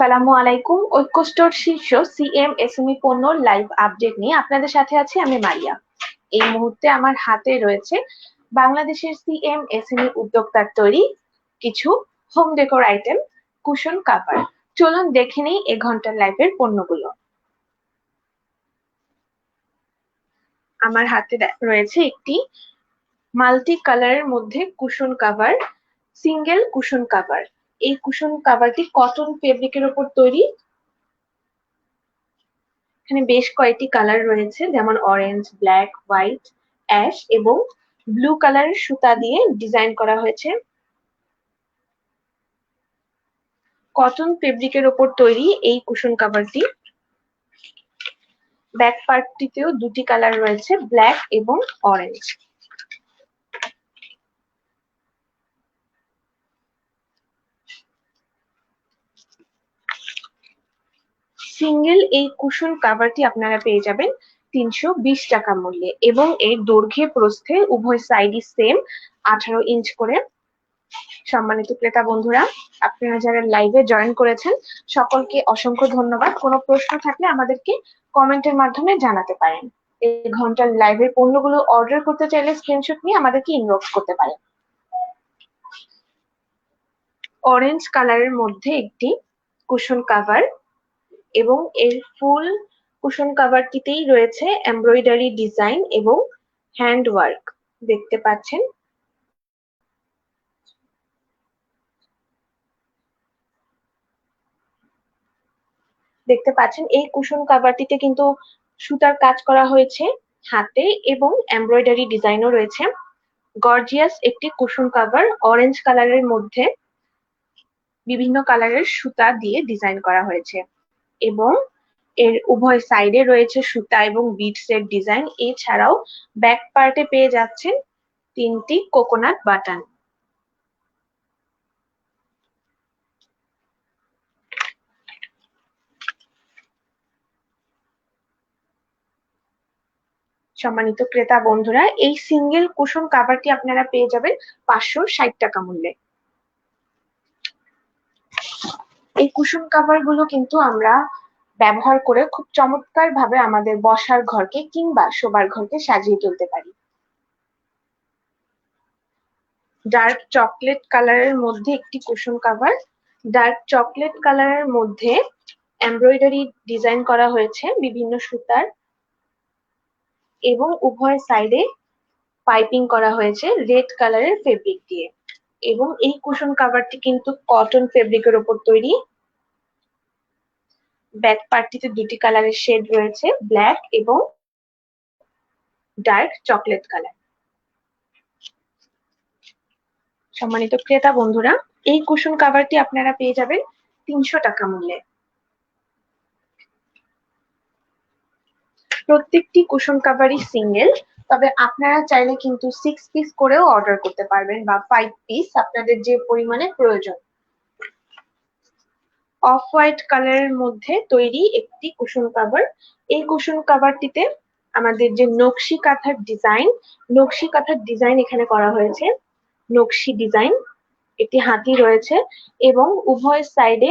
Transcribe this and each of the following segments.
আসসালামু আলাইকুম। ঐক্য স্টোর শীর্ষ সিএম এসএমই পণ্য লাইভ আপডেট নিয়ে আপনাদের সাথে আছি আমি মারিয়া। এই মুহূর্তে আমার হাতে রয়েছে বাংলাদেশের সিএম এসএমই উদ্যোক্তার তৈরি কিছু home decor item cushion cover চলুন দেখে নেই এ ঘণ্টার লাইভের পণ্যগুলো। আমার হাতে রয়েছে একটি মাল্টি কালারের মধ্যে cushion cover single cushion cover এই কুশন কাভারটি কটন ফেব্রিকের উপর তৈরি। এখানে বেশ কয়েকটি কালার রয়েছে, যেমন অরেঞ্জ ব্ল্যাক হোয়াইট অ্যাশ এবং ব্লু কালারের সুতা দিয়ে ডিজাইন করা হয়েছে। কটন ফেব্রিকের উপর তৈরি এই কুশন কাভারটি ব্যাক পার্টটিতেও দুটি কালার রয়েছে ব্ল্যাক এবং অরেঞ্জ সিঙ্গেল এই কুশন কাভারটি আপনারা পেয়ে যাবেন তিনশো বিশ টাকা মূল্যে এবং এর দৈর্ঘ্যে প্রস্থে উভয় সাইডই সেম আঠারো ইঞ্চ করে। সম্মানিত ক্রেতা বন্ধুরা, আপনারা যারা লাইভে জয়েন করেছেন, সকলকে অসংখ্য ধন্যবাদ। কোনো প্রশ্ন থাকলে আমাদেরকে কমেন্টের মাধ্যমে জানাতে পারেন। এই ঘণ্টার লাইভের পণ্যগুলো অর্ডার করতে চাইলে স্ক্রিনশট নিয়ে আমাদেরকে ইনবক্স করতে পারেন। অরেঞ্জ কালারের মধ্যে একটি কুশন কাভার এবং এর ফুল কুশন কাভারটিতেই রয়েছে এমব্রয়ডারি ডিজাইন এবং হ্যান্ড ওয়ার্ক দেখতে পাচ্ছেন? দেখতে পাচ্ছেন, এই কুশন কাভারটিতে কিন্তু সুতার কাজ করা হয়েছে হাতে এবং এমব্রয়ডারি ডিজাইনও রয়েছে। গর্জিয়াস একটি কুশন কাভার অরেঞ্জ কালারের মধ্যে বিভিন্ন কালারের সুতা দিয়ে ডিজাইন করা হয়েছে। এবং এর উভয় সাইডে রয়েছে সুতা এবং বিটস এর ডিজাইন এছাড়াও ব্যাক পার্টে পেয়ে যাচ্ছেন তিনটি কোকোনাট বাটন। সম্মানিত ক্রেতা বন্ধুরা, এই সিঙ্গেল কুশন কাভারটি আপনারা পেয়ে যাবেন পাঁচশো ষাট টাকা মূল্যে। এই কুশন কাভারগুলো কিন্তু আমরা ব্যবহার করে খুব চমৎকার ভাবে আমাদের বসার ঘরকে কিংবা শোবার ঘরকে সাজিয়ে তুলতে পারি। ডার্ক চকলেট কালারের মধ্যে একটি কুশন কাভার ডার্ক চকলেট কালারের মধ্যে এমব্রয়ডারি ডিজাইন করা হয়েছে বিভিন্ন সুতার এবং উভয় সাইডে পাইপিং করা হয়েছে রেড কালারের ফেব্রিক দিয়ে। এবং এই কুশন কাভারটি কিন্তু কটন ফেব্রিকের ওপর তৈরি। ব্যাক পার্টটিতে দুটি কালারের শেড রয়েছে ব্ল্যাক এবং ডার্ক চকলেট কালার সম্মানিত ক্রেতা বন্ধুরা, এই কুশন কাভারটি আপনারা পেয়ে যাবেন তিনশো টাকা মূল্যে। প্রত্যেকটি কুশন কাভারই সিঙ্গেল তবে আপনারা চাইলে কিন্তু সিক্স পিস করেও অর্ডার করতে পারবেন বা ফাইভ পিস আপনাদের যে পরিমাণে প্রয়োজন। অফ হোয়াইট কালারের মধ্যে তৈরি একটি কুশন কাভার এই কুশন কাভারটিতে আমাদের যে নকশি কাঁথার ডিজাইন নকশি কাঁথার ডিজাইন এখানে করা হয়েছে। নকশি ডিজাইন একটি হাতি রয়েছে এবং উভয় সাইডে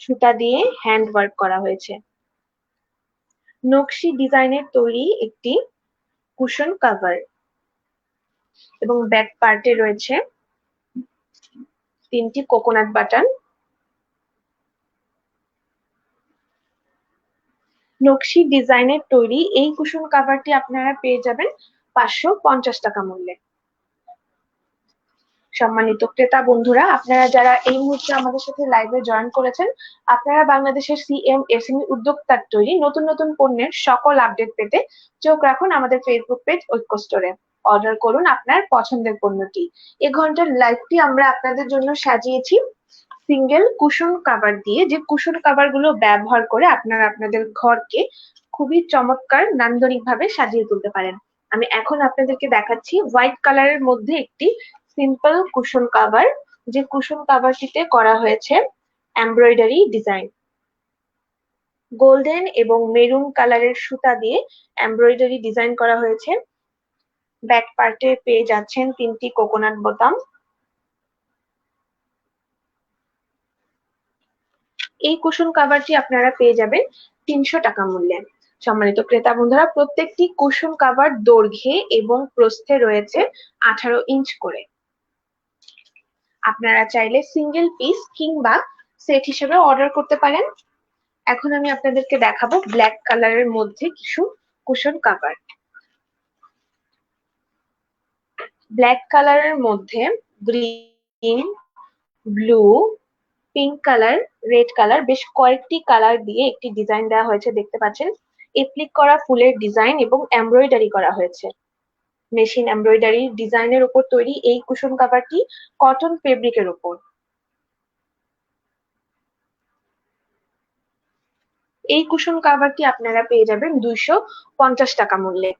সুতা দিয়ে হ্যান্ড ওয়ার্ক করা হয়েছে। নকশি ডিজাইনের তৈরি একটি কুশন কাভার এবং ব্যাক পার্টে রয়েছে তিনটি কোকোনাট বাটন নকশি ডিজাইনের তৈরি এই কুশন কাভারটি আপনারা পেয়ে যাবেন পাঁচশো পঞ্চাশ টাকা মূল্যে। সম্মানিত ক্রেতা বন্ধুরা, আপনারা যারা এই মুহূর্তে আমাদের সাথে লাইভে জয়েন করেছেন, আপনারা বাংলাদেশের সিএম এসএমই উদ্যোক্তার তৈরি নতুন নতুন পণ্যের সকল আপডেট পেতে চোখ রাখুন আমাদের ফেসবুক পেজ ঐক্য স্টোরে অর্ডার করুন আপনার পছন্দের পণ্যটি। এ ঘণ্টার লাইভটি আমরা আপনাদের জন্য সাজিয়েছি। সিঙ্গেল কুশন কাভার দিয়ে যে কুশন কাভারগুলো ব্যবহার করে আপনারা আপনাদের ঘরকে খুবই চমৎকার নান্দনিক ভাবে সাজিয়ে তুলতে পারেন। আমি এখন আপনাদেরকে দেখাচ্ছি হোয়াইট কালারের মধ্যে একটি সিম্পল কুশন কাভার যে কুশন কাভারটিতে করা হয়েছে এমব্রয়ডারি ডিজাইন গোল্ডেন এবং মেরুন কালারের সুতা দিয়ে এমব্রয়ডারি ডিজাইন করা হয়েছে। ব্যাক পার্টে পেয়ে যাচ্ছেন তিনটি কোকোনাট বোতাম। এই কুশন কাভারটি আপনারা পেয়ে যাবেন তিনশো টাকা মূল্যে। সম্মানিত ক্রেতা বন্ধুরা, প্রত্যেকটি কুশন কাভার দৈর্ঘ্যে এবং প্রস্থে রয়েছে আঠারো ইঞ্চ করে। আপনারা চাইলে সিঙ্গেল পিস কিংবা সেট হিসেবে অর্ডার করতে পারেন। এখন আমি আপনাদেরকে দেখাবো ব্ল্যাক কালারের মধ্যে কিছু কুশন কাভার ব্ল্যাক কালারের মধ্যে green blue pink colour red colour বেশ কয়েকটি কালার দিয়ে একটি ডিজাইন দেওয়া হয়েছে, দেখতে পাচ্ছেন। এপ্লিক করা ফুলের ডিজাইন এবং এমব্রয়ডারি করা হয়েছে। মেশিন এমব্রয়ডারি ডিজাইনের উপর তৈরি এই কুশন কাভারটি কটন ফেব্রিকের উপর। এই কুশন কাভারটি আপনারা পেয়ে যাবেন দুইশো পঞ্চাশ টাকা মূল্যে।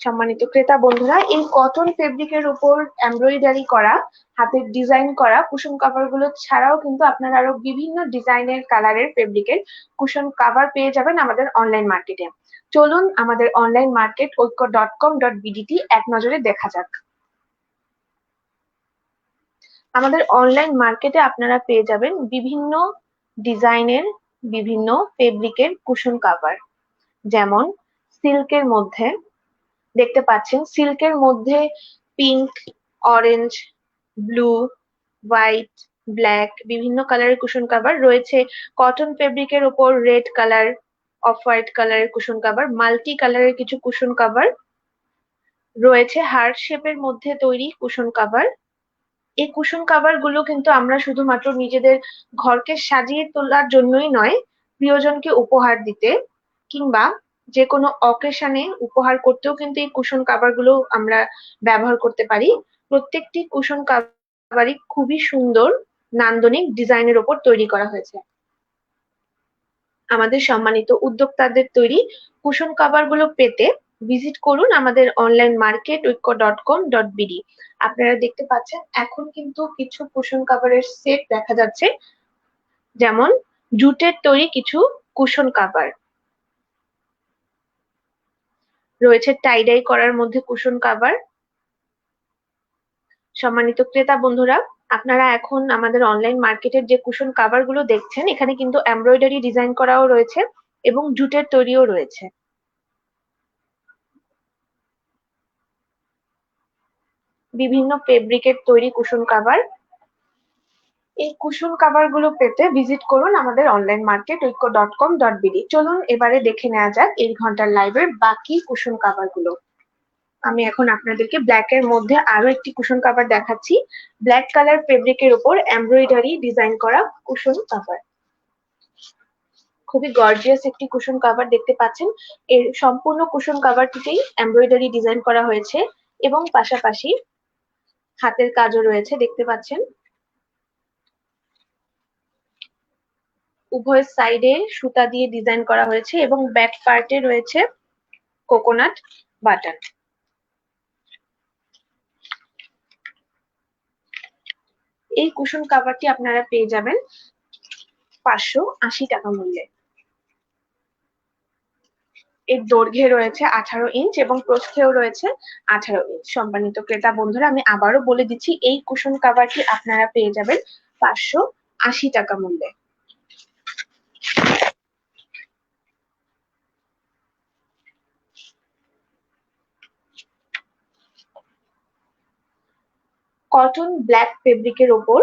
সম্মানিত ক্রেতা বন্ধুরা, এই কটন ফেব্রিকের উপর এমব্রয়ডারি করা, হাতের ডিজাইন করা কুশন কাভারগুলো ছাড়াও কিন্তু আপনারা আরও বিভিন্ন ডিজাইনের কালারের ফেব্রিকের কুশন কাভার পেয়ে যাবেন আমাদের অনলাইন মার্কেটে চলুন আমাদের online market Oikko dot com dot BDT এক নজরে দেখা যাক। আমাদের অনলাইন মার্কেটে আপনারা পেয়ে যাবেন বিভিন্ন ডিজাইনের, বিভিন্ন ফেব্রিকের কুশন কাভার যেমন সিল্কের মধ্যে দেখতে পাচ্ছেন। সিল্কের মধ্যে pink orange blue white black বিভিন্ন কালারের কুশন কাভার রয়েছে। কটন ফেব্রিকের ওপর রেড কালার অফ হোয়াইট কালারের কুশন কাভার মাল্টি কালারের কিছু কুশন কাভার রয়েছে। হার্ট শেপের মধ্যে তৈরি কুশন কাভার এই কুশন কাভারগুলো কিন্তু আমরা শুধুমাত্র নিজেদের ঘরকে সাজিয়ে তোলার জন্যই নয়, প্রিয়জনকে উপহার দিতে কিংবা যে কোনো অকেশনে উপহার করতেও কিন্তু এই কুশন কাভারগুলো আমরা ব্যবহার করতে পারি। প্রত্যেকটি কুশন কাভারই খুবই সুন্দর, নান্দনিক ডিজাইনের ওপর তৈরি করা হয়েছে। আমাদের সম্মানিত উদ্যোক্তাদের তৈরি কুশন কাভারগুলো পেতে ভিজিট করুন আমাদের online market Oikko dot com dot BD আপনারা দেখতে পাচ্ছেন, এখন কিন্তু কিছু কুশন কাভারের সেট দেখা যাচ্ছে। যেমন, জুটের তৈরি কিছু কুশন কাভার রয়েছে টাইডাই করার মধ্যে কুশন কাভার সম্মানিত ক্রেতা বন্ধুরা, আপনারা এখন আমাদের অনলাইন মার্কেটের যে কুশন কাভারগুলো দেখছেন, এখানে কিন্তু এমব্রয়ডারি ডিজাইন করাও রয়েছে এবং জুটের তৈরিও রয়েছে। বিভিন্ন ফেব্রিকের তৈরি কুশন কাভার এই কুশন কাভারগুলো পেতে ভিজিট করুন আমাদের online market Oikko dot com dot BD চলুন এবারে দেখে নেওয়া যাক এই ঘণ্টার লাইভের বাকি কুশন কাভারগুলো আমি এখন আপনাদেরকে ব্ল্যাক এর মধ্যে আরও একটি কুশন কাভার দেখাচ্ছি। ব্ল্যাক কালার ফেব্রিকের উপর এমব্রয়ডারি ডিজাইন করা কুশন কাভার খুবই গর্জিয়াস একটি কুশন কাভার দেখতে পাচ্ছেন। এর সম্পূর্ণ কুশন কাভারটিতেই এমব্রয়ডারি ডিজাইন করা হয়েছে এবং পাশাপাশি হাতের কাজও রয়েছে দেখতে পাচ্ছেন। উভয় সাইডে সুতা দিয়ে ডিজাইন করা হয়েছে এবং ব্যাক পার্টে রয়েছে কোকোনাট বাটন এই কুশন কাভারটি আপনারা পেয়ে যাবেন পাঁচশো আশি টাকা মূল্যে। এর দৈর্ঘ্যে রয়েছে আঠারো ইঞ্চ এবং প্রস্থেও রয়েছে আঠারো ইঞ্চ সম্মানিত ক্রেতা বন্ধুরা, আমি আবারও বলে দিচ্ছি, এই কুশন কাভারটি আপনারা পেয়ে যাবেন পাঁচশো আশি টাকা মূল্যে। কটন ব্ল্যাক ফেব্রিকের ওপর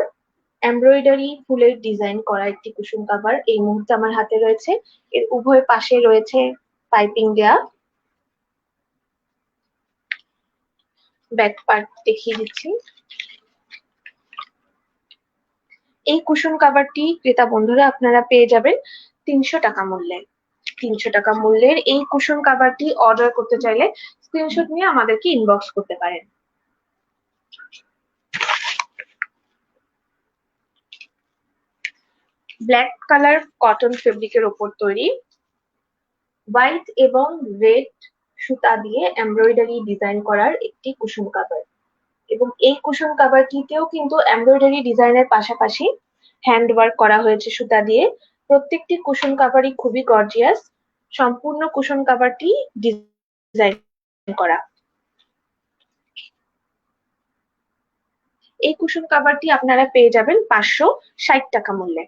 এমব্রয়ডারি ফুলের ডিজাইন করা একটি কুসুম কাভার এই মুহূর্তে আমার হাতে রয়েছে। এর উভয় পাশে রয়েছে পাইপিং দেয়া। ব্যাক পার্ট দেখিয়ে দিচ্ছি। এই কুশন কাভারটি ক্রেতা বন্ধুরা, আপনারা পেয়ে যাবেন তিনশো টাকা মূল্যে। তিনশো টাকা মূল্যের এই কুশন কাভারটি অর্ডার করতে চাইলে স্ক্রিনশট নিয়ে আমাদেরকে ইনবক্স করতে পারেন। ব্ল্যাক কালার কটন ফেব্রিকের ওপর তৈরি। হোয়াইট এবং রেড সুতা দিয়ে এমব্রয়ডারি ডিজাইন করার একটি কুসুম কাভার এবং এই কুশন কাভারটিতেও কিন্তু এমব্রয়ডারি ডিজাইনের পাশাপাশি হ্যান্ড ওয়ার্ক করা হয়েছে সুতা দিয়ে। প্রত্যেকটি কুশন কাভারই খুবই গর্জিয়াস সম্পূর্ণ কুশন কাভারটি ডিজাইন করা। এই কুশন কাভারটি আপনারা পেয়ে যাবেন পাঁচশো ষাট টাকা মূল্যে।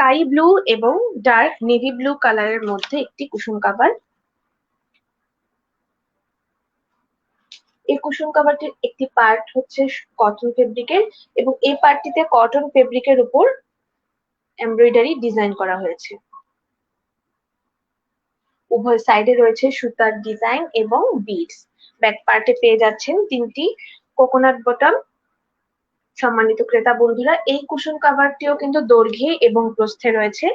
স্কাই ব্লু এবং ডার্ক নেভি ব্লু কালারের মধ্যে একটি কুসুম কাভার এই কুসুম কাবারটির একটি পার্ট হচ্ছে কটন ফেব্রিকের এবং এই পার্টটিতে কটন ফেব্রিকের উপর এমব্রয়ডারি ডিজাইন করা হয়েছে। উভয় সাইডে রয়েছে সুতার ডিজাইন এবং বিডস ব্যাক পার্টে পেয়ে যাচ্ছেন তিনটি কোকোনাট বটম সম্মানিত ক্রেতা বন্ধুরা, এই কুশন কাভারটিও কিন্তু দৈর্ঘ্যে এবং প্রস্থে রয়েছে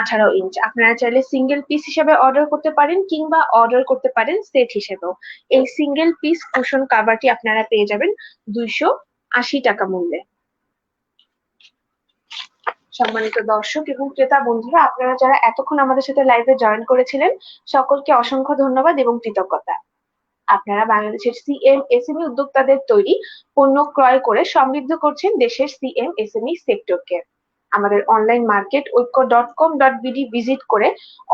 আঠারো ইঞ্চ আপনারা চাইলে সিঙ্গেল পিস হিসেবে অর্ডার করতে পারেন কিংবা অর্ডার করতে পারেন সেট হিসেবেও। এই সিঙ্গেল পিস কুশন কাভারটি আপনারা পেয়ে যাবেন দুইশো আশি টাকা মূল্যে। সম্মানিত দর্শক এবং ক্রেতা বন্ধুরা, আপনারা যারা এতক্ষণ আমাদের সাথে লাইভে জয়েন করেছিলেন, সকলকে অসংখ্য ধন্যবাদ এবং কৃতজ্ঞতা। আপনারা বাংলাদেশের সিএম এসএমই উদ্যোক্তাদের তৈরি পণ্য ক্রয় করে সমৃদ্ধ করছেন দেশের সিএম এসএমই সেক্টরকে আমাদের online market Oikko dot com dot BD visit করে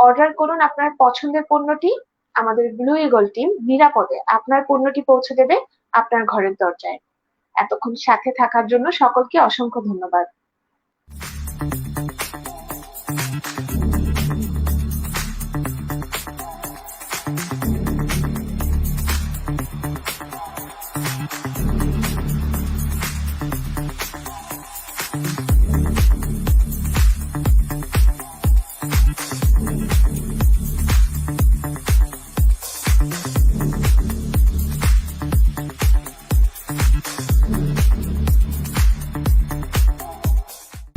অর্ডার করুন আপনার পছন্দের পণ্যটি। আমাদের ব্লু ইগল টিম নিরাপদে আপনার পণ্যটি পৌঁছে দেবে আপনার ঘরের দরজায়। এতক্ষণ সাথে থাকার জন্য সকলকে অসংখ্য ধন্যবাদ।